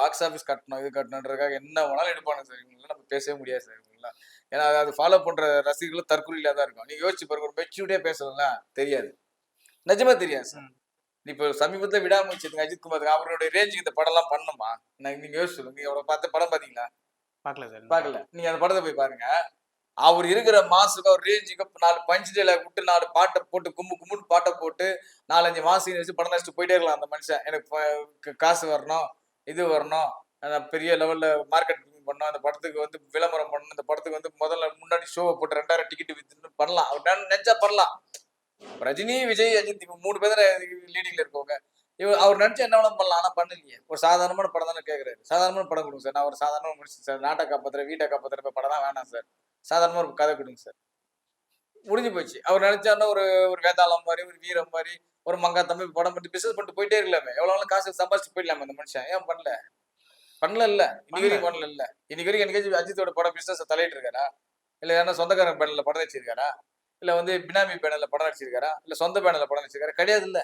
Box office கட்டணும் இது கட்டணுன்றதுக்காக என்ன வேணாலும் எடுப்பாங்க சார். இவங்களாம் நம்ம பேசவே முடியாது சார் இவங்களாம் ஏன்னா அது- ஃபாலோ பண்ற ரசிகர்களும் தற்கொலையில தான் இருக்கும். நீங்க யோசிச்சு பாருங்க ஒரு மெச்சூரிட்டியா பேசலாம் தெரியாது. நிஜமா தெரியாது சார். இப்போ சமீபத்தில் விடாமுயற்சி அஜித் குமார் அவருடைய ரேஞ்சுக்கு இந்த படம்லாம் பண்ணுமா? நான் நீங்க யோசிச்சு சொல்லுங்க. நீங்க அவரை பார்த்த படம் பாத்தீங்களா பார்க்கல சார் பார்க்கல. நீங்க அந்த படத்தை போய் பாருங்க. அவர் இருக்கிற மாசுக்கு அவர் ரேஞ்சுக்கு நாலு பஞ்சு டைலாக் விட்டு நாலு பாட்டை போட்டு கும்பு கும்புன்னு பாட்டை போட்டு நாலஞ்சு மாசம் வச்சு படம் நடிச்சுட்டு போயிட்டே இருக்கலாம் அந்த மனுஷன். எனக்கு காசு வரணும். இது வரணும். அந்த பெரிய லெவலில் மார்க்கெட்டிங் பண்ணணும். அந்த படத்துக்கு வந்து விளம்பரம் பண்ணணும். இந்த படத்துக்கு வந்து முதல்ல முன்னாடி ஷோவை போட்டு ரெண்டாயிரம் டிக்கெட் வித்துன்னு பண்ணலாம். அவர் நினச்சா பண்ணலாம். ரஜினி விஜய் அஜித் இப்போ மூணு பேர் லீடிங்ல இருக்கவங்க. இவர் அவர் நினச்சி என்ன வேணாலும் பண்ணலாம். ஆனா பண்ணலையே. ஒரு சாதாரணமான படம் தானே கேட்குறாரு சாதாரணமான படம் கொடுங்க சார். நான் ஒரு சாதாரண முடிச்சு சார். நாட்டை காப்பாற்றுற வீட்டை காப்பாற்றுற படம் தான் வேணாம் சார். சாதாரணமாக ஒரு கதை கொடுங்க சார். முடிஞ்சு போச்சு. அவர் நினைச்சாருன்னா ஒரு ஒரு வேதாளம் மாதிரி ஒரு வீரம் மாதிரி ஒரு மங்கா தம்பி படம் பண்ணி பிசினஸ் பண்ணிட்டு போயிட்டே இருக்கலாமே. எவ்வளவு நாள் காசு சம்பாதிச்சு போயிடலாமே அந்த மனுஷன். ஏன் பண்ணல? பண்ணல இல்ல இன்னைக்கு வரைக்கும் பண்ணல. இல்ல இன்னைக்கு வரைக்கும் எனக்கு அஜித்தோட படம் பிசினஸ் தலையிட்டு இருக்காரா? இல்ல யாரா சொந்தக்காரன் பேனல்ல படம் நடிச்சிருக்காரா? இல்ல வந்து பினாமி பேனல்ல படம் நடிச்சிருக்காரா? இல்ல சொந்த பேனல்ல படம் நடிச்சிருக்காரா? கிடையாது இல்ல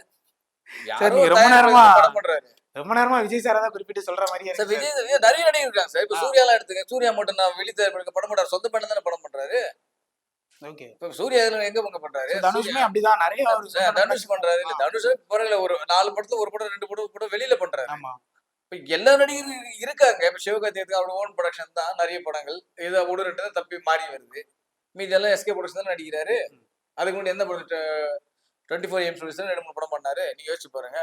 ரொம்ப நேரமா- படம் பண்றாரு. ரொம்ப நேரமா விஜய் சார் தான் குறிப்பிட்டு சொல்ற சார் சார். விஜய் நிறைய நடிகர் இருக்காங்க சார் இப்ப. சூர்யாலாம் எடுத்துங்க சூர்யா மட்டும் நான் வெளி தயாரிப்பு படம் பண்றாரு. சொந்த பேனல் தானே படம் பண்றாரு? ஓகே இப்ப சூர்யா எங்க பங்க பண்றாரு? தனுஷுமே அப்படிதான். நிறைய தனுஷ் பண்றாரு. இல்ல தனுஷ் பரவாயில்ல ஒரு நாலு படத்துல ஒரு படம் ரெண்டு படம் கூட வெளியில பண்றாரு. ஆமா. இப்ப எல்லா நடிகரும் இருக்காங்க. இப்ப சிவகார்த்திகேயனுக்கு அவரோட ஓன் ப்ரொடக்ஷன் தான் நிறைய படங்கள். ஒரு ரெண்டு தான் தப்பி மாறி வருது. மீதி எல்லாம் எஸ்கே ப்ரொடக்ஷன் தான் நடிக்கிறாரு. அதுக்கு முன்னாடி எந்த படம் டுவெண்ட்டி ஃபோர் எம் சொல்லிஸ் ரெண்டு மூணு படம் பண்ணாரு? நீங்க யோசிச்சு பாருங்க.